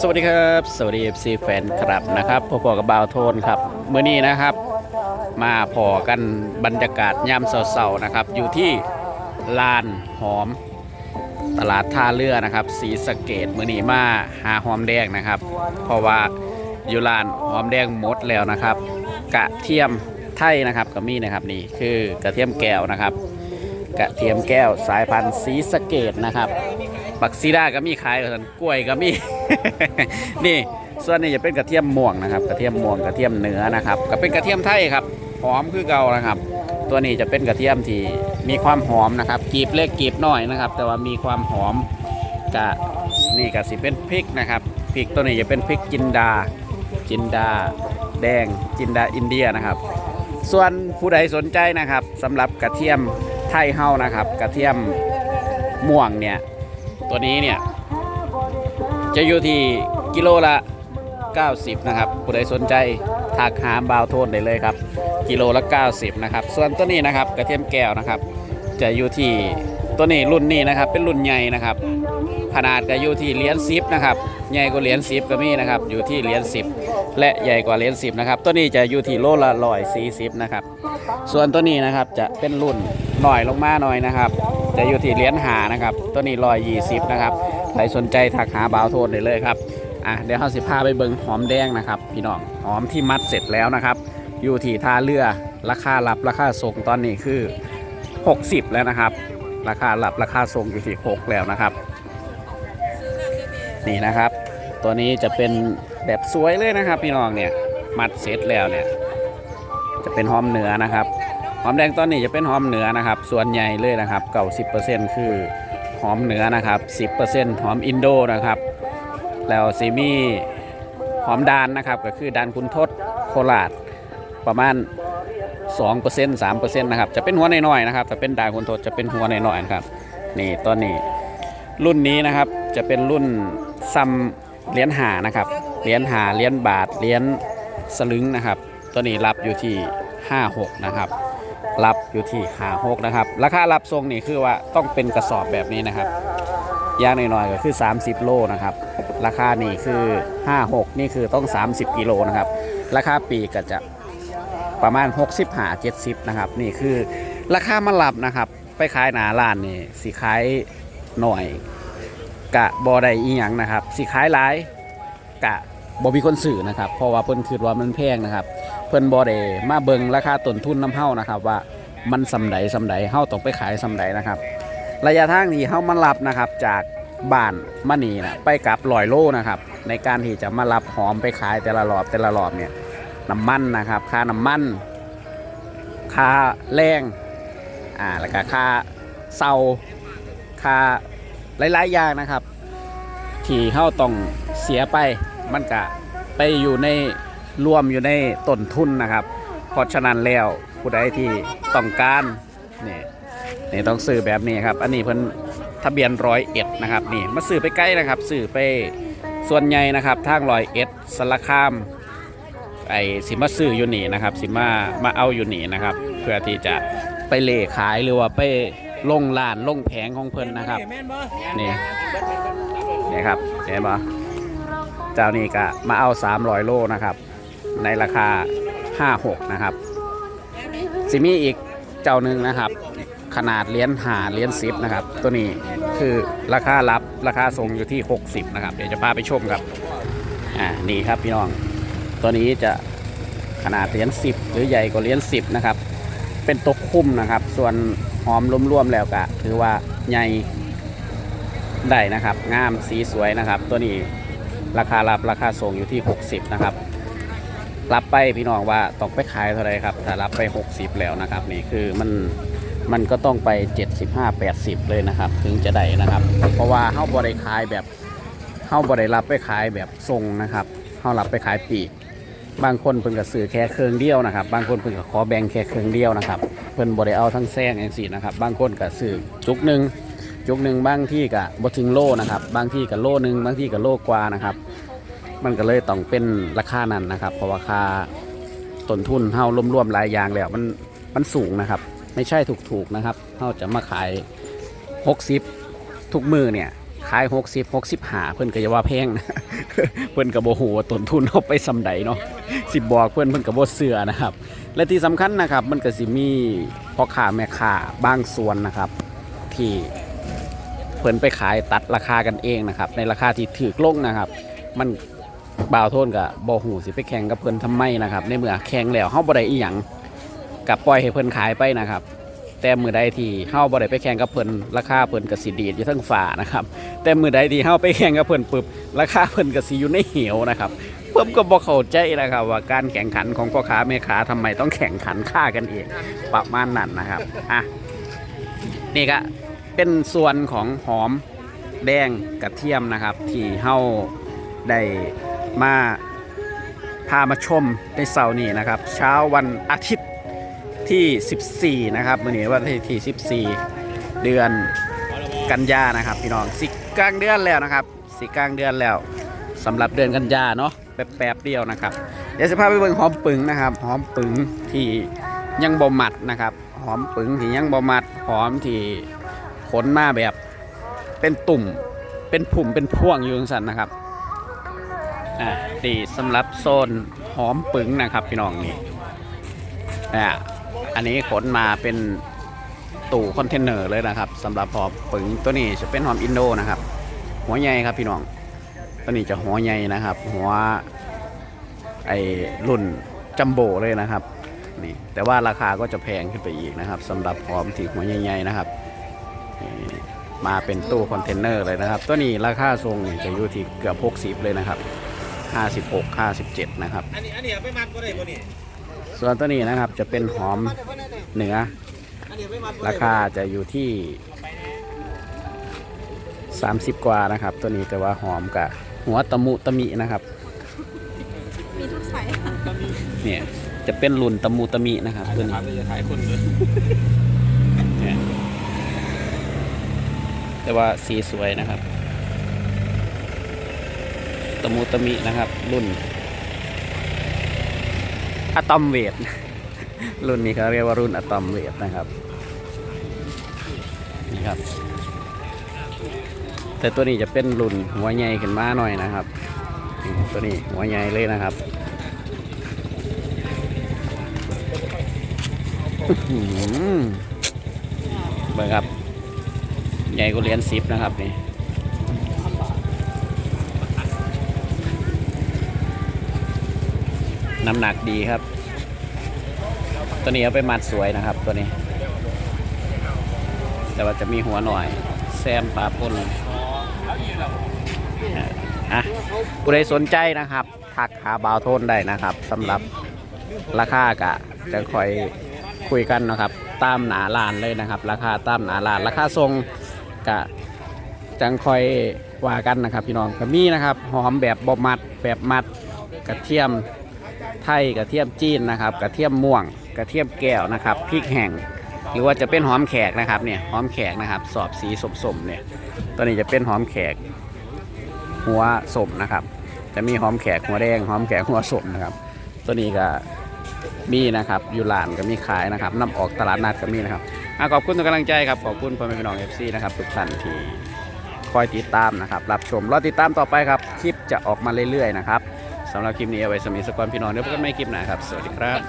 สวัสดีครับ สวัสดี FC แฟนครับนะครับพบกับบ่าวโทนครับเมื่อนี้นะครับ มาพอกันบรรยากาศยามเสาๆนะครับ อยู่ที่ลานหอม ตลาดท่าเรือนะครับสีสะเกตมื่อนี้มาหาหอมแดงนะครับ เพราะว่าอยู่ลานหอมแดงหมดแล้วนะครับ กระเทียมไทยนะครับก็มีนะครับนี่คือกระเทียมแก้วนะครับ กระเทียมแก้วสายพันธุ์สีสะเกตนะครับ บักซีดาก็มีขายกันกล้วยก็มี นี่ส่วนนี้จะเป็นกระเทียมม่วงนะครับ กระเทียมม่วงกระเทียมเนื้อนะครับก็เป็นกระเทียมไทยครับหอมคือเก่านะครับ ตัวนี้จะเป็นกระเทียมที่มีความหอมนะครับกรีบเล็กกรีบน้อยนะครับ แต่ว่ามีความหอมกะนี่ก็สิเป็นพริกนะครับพริกตัวนี้จะเป็นพริกจินดา จินดา แดงจินดาอินเดียนะครับ ส่วนผู้ใดสนใจนะครับสำหรับกระเทียมไทยเฮานะครับ กระเทียมม่วงเนี่ย ตัวนี้เนี่ย จะอยู่ที่กิโลละ 90 นะครับผู้ใดสนใจทักหาบาวโทนได้เลยครับ กิโลละ 90 นะครับ ส่วนตัวนี้นะครับกระเทียมแก้วนะครับ จะอยู่ที่ตัวนี้รุ่นนี้นะครับ เป็นรุ่นใหญ่นะครับ ขนาดก็อยู่ที่เหรียญสิบนะครับ ใหญ่กว่าเหรียญสิบก็มีนะครับ อยู่ที่เหรียญสิบ และใหญ่กว่าเหรียญสิบนะครับ ตัวนี้จะอยู่ที่โลละร้อยสี่สิบนะครับ ส่วนตัวนี้นะครับจะเป็นรุ่นหน่อยลงมาหน่อยนะครับ จะอยู่ที่เหรียญหานะครับ ตัวนี้ร้อยยี่สิบนะครับ ใครสนใจทักหาบ่าวโทนได้เลยครับอะเดี๋ยวเราสิพาไปเบิงหอมแดงนะครับ พี่น้องหอมที่มัดเสร็จแล้วนะครับ อยู่ที่ท่าเรือราคารับราคาส่งตอนนี้คือ 60 แล้วนะครับ ราคารับราคาส่งอยู่ที่ 6 แล้วนะครับ นี่นะครับ ตัวนี้จะเป็น แบบสวยเลยนะครับ พี่น้องเนี่ยมัดเสร็จแล้วเนี่ย จะเป็นหอมเหนือนะครับหอมแดงต้นนี้จะเป็นหอมเหนือนะครับ ส่วนใหญ่เลยนะครับเก่า10%คือหอมเหนือนะครับ10%หอมอินโดนะครับ แล้วซีมี่หอมดานนะครับก็คือดานคุณทศโคราชประมาณ2% 3%นะครับจะเป็นหัวน้อยๆนะครับแต่เป็นดานคุณทศจะเป็นหัวน้อยๆครับนี่ตอนนี้รุ่นนี้นะครับจะเป็นรุ่นซัมเหรียญหานะครับ เหรียญหาเหรียญบาทเหรียญสลึงนะครับ ตัวนี้รับอยู่ที่ 56 นะครับ รับอยู่ที่ขา6นะครับ ราคารับทรงนี่คือว่าต้องเป็นกระสอบแบบนี้นะครับย่างน้อยๆก็คือ 30 โลนะครับ ราคานี่คือ 56 นี่คือต้อง 30 กิโลนะครับ ราคาปีก็จะประมาณ 60หา70 นะครับ นี่คือราคามารับนะครับ ไปขายหนาร้านนี่สิขายหน่อยกะบอไดอีหยังนะครับสิขายหลายกะ บอมีคนสื่อนะครับ เพราะว่าเพิ่นคิดว่ามันแพงนะครับ เพิ่นบอได้มาเบิงราคาต้นทุนน้ำเฮานะครับ ว่ามันสำใดสำใดเฮาต้องไปขายสำใดนะครับ ระยะทางที่เฮามารับนะครับ จากบ้านมะนีนะไปกลับลอยโลนะครับ ในการที่จะมารับหอมไปขายแต่ละรอบแต่ละรอบเนี่ยน้ำมันนะครับ ค่าน้ำมัน ค่าแรงอ่าแล้วก็ค่าเซาค่าหลายๆอย่างนะครับ ที่เฮาต้องเสียไป มันก็ไปอยู่ในรวมอยู่ในต้นทุนนะครับ เพราะฉะนั้นแล้วผู้ใดที่ต้องการนี่นี่ต้องซื้อแบบนี้ครับ อันนี้เพิ่นทะเบียนร้อยเอ็ดนะครับนี่มาซื้อไปใกล้นะครับซื้อไปส่วนใหญ่นะครับทางร้อยเอ็ดสารคามไอ้สิมาซื้ออยู่นี่นะครับ สิมามาเอาอยู่นี่นะครับ เพื่อที่จะไปเล่ขายหรือว่าไปลงลานลงแผงของเพิ่นนะครับนี่นี่ครับเห็นปะ เจ้านี่ก็มาเอา 300 โลนะครับ ในราคา 56 นะครับสิมีอีกเจ้าหนึ่งนะครับ ขนาดเหรียญหาเหรียญสิบนะครับ ตัวนี้คือราคารับราคาส่งอยู่ที่ 60 นะครับ เดี๋ยวจะพาไปชมครับอ่านี่ครับพี่น้อง ตัวนี้จะขนาดเหรียญ10หรือใหญ่กว่าเหรียญ10นะครับ เป็นตัวคุ้มนะครับ ส่วนหอมรวมๆแล้วก็ถือว่าใหญ่ได้นะครับ งามสีสวยนะครับ ตัวนี้ ราคารับราคาส่งอยู่ที่ 60 นะครับ รับไปพี่น้องว่าต้องไปขายเท่าไรครับ ถ้ารับไป 60 แล้วนะครับ นี่คือมันมันก็ต้องไป 75 80 เลยนะครับ ถึงจะได้นะครับ เพราะว่าเฮาบ่ได้ขายแบบเฮาบ่ได้รับไปขายแบบทรงนะครับเฮารับไปขายปีกบางคนเพิ่นก็ซื้อแค่เครื่องเดียวนะครับ บางคนเพิ่นก็ขอแบ่งแค่เครื่องเดียวนะครับ เพิ่นบ่ไดเอาทั้งแซงจังซี่นะครับ บางคนก็ซื้อจุกหนึ่ง จุกหนึ่งบางที่ก็บ่ถึงโลนะครับ บางที่ก็โลหนึ่งบางที่ก็โลกว่านะครับ มันก็เลยต้องเป็นราคานั้นนะครับ เพราะว่าค่าต้นทุนเฮารวมๆหลายอย่างแล้วมันมันสูงนะครับ ไม่ใช่ถูกๆนะครับเฮาจะมาขาย 60 ทุกมือเนี่ยขายหกสิบหกสิบหาเพิ่อนก็จะว่าแพงนะเพิ่อนก็บ่ฮู้ว่าต้นทุนเอาไปสำใดเนาะสิบบอกเพิ่อนเพิ่อนก็บ่เชื่อนะครับ และที่สำคัญนะครับ มันก็สิมีพ่อค้าแม่ค้าบางส่วนนะครับ ที่ เพิ่นไปขายตัดราคากันเองนะครับ ในราคาที่ถูกลงนะครับ มันบ่าวโทนกับบ่ฮู้สิไปแข่งกับเพิ่นทำไมนะครับ ในเมื่อแข่งแล้วเฮาบ่ได้อีหยังกับปล่อยให้เพิ่นขายไปนะครับ แต่มือใดที่เฮาบ่ได้ไปแข่งกับเพิ่นราคาเพิ่นก็สิดีดอยู่ทั้งฝ่านะครับ แต่มือใดที่เฮาไปแข่งกับเพิ่นปึ๊บราคาเพิ่นก็สิอยู่ในเหวนะครับผมก็บ่เข้าใจนะครับว่าการแข่งขันของพ่อค้าแม่ค้าทำไมต้องแข่งขันค่ากันเองประมาณนั้นนะครับอะนี่ก็ เป็นส่วนของหอมแดงกระเทียมนะครับ ที่เฮาได้มาพามาชมในเสาร์นี้นะครับ เช้าวันอาทิตย์ที่ 14 นะครับมื่อนี้วันที่ 14 เดือนกันยานะครับ พี่น้องสิกลางเดือนแล้วนะครับสิกลางเดือนแล้วสำหรับเดือนกันยาเนาะแป๊บๆเดียวนะครับ เดี๋ยวจะพาไปเบิ่งหอมปึงนะครับ หอมปึงที่ยังบ่มัดนะครับ หอมปึงที่ยังบ่มัดหอมที่ ขนมาแบบเป็นตุ่มเป็นผุ่มเป็นพ่วงอยู่จังสันนะครับอ่าดีสำหรับโซนหอมปึงนะครับพี่น้องนี่อ่าอันนี้ขนมาเป็นตู้คอนเทนเนอร์เลยนะครับสำหรับหอมปึงตัวนี้จะเป็นหอมอินโดนะครับ หัวใหญ่ครับพี่น้องตัวนี้จะหัวใหญ่นะครับ หัวไอรุ่นจัมโบ้เลยนะครับนี่แต่ว่าราคาก็จะแพงขึ้นไปอีกนะครับสำหรับหอมที่หัวใหญ่ๆนะครับ มาเป็นตู้คอนเทนเนอร์เลยนะครับ ตัวนี้ราคาทรงนี่จะอยู่ที่เกือบ60เลยนะครับ56 57นะครับ อันนี้อันนี้เอาไปมัดก็ได้บ่นี่ส่วนตัวนี้นะครับจะเป็นหอมเหนืออันนี้เอาไปมัดบ่ได้ราคาจะอยู่ที่ 30 กว่านะครับ ตัวนี้แต่ว่าหอมกับหัวตะมุตะมินะครับ มีทุกสายค่ะเนี่ยจะเป็นรุ่นตะมุตะมินะครับตัวนี้ ถามจะขายคนเลย เนี่ย แต่ว่าสีสวยนะครับ ตะมุตะมินะครับ รุ่นอะตอมเวทรุ่นนี้เขาเรียกว่ารุ่นอะตอมเวทนะครับนี่ครับ แต่ตัวนี้จะเป็นรุ่นหัวใหญ่ขึ้นมาหน่อยนะครับ ตัวนี้หัวใหญ่เลยนะครับเบิ่งครับ ใหญ่กว่าเหรียญสิบนะครับนี่น้ำหนักดีครับ ตัวนี้เอาไปมัดสวยนะครับตัวนี้ แต่ว่าจะมีหัวหน่อย แซมปลาปนอะผู้ใดสนใจนะครับ ทักหาบาวโทนได้นะครับสำหรับราคากะจะคอยคุยกันนะครับ ตามหนาลานเลยนะครับ ราคาตามหนาลาน ราคาทรง กะจังคอยว่ากันนะครับ พี่น้องก็มีนะครับหอมแบบบอมัดแบบมัดกระเทียมไทยกระเทียมจีนนะครับ กระเทียมม่วง กระเทียมแก้วนะครับพริกแห้งหรือว่าจะเป็นหอมแขกนะครับเนี่ยหอมแขกนะครับ สอบสีสมๆเนี่ยตัวนี้จะเป็นหอมแขก หัวสมนะครับ จะมีหอมแขกหัวแดงหอมแขกหัวสมนะครับ ตัวนี้ก็มีนะครับอยู่ร้านก็มีขายนะครับนำออกตลาดนัดก็มีนะครับ ขอบคุณทุกกำลังใจครับขอบคุณพ่อแม่พี่น้องเอฟซีนะครับทุกท่านที่คอยติดตามนะครับ รับชมรอติดตามต่อไปครับคลิปจะออกมาเรื่อยๆนะครับสำหรับคลิปนี้เอาไว้สมีสกอนพี่น้องเดี๋ยวพบกันใหม่คลิปหน้าครับ สวัสดีครับ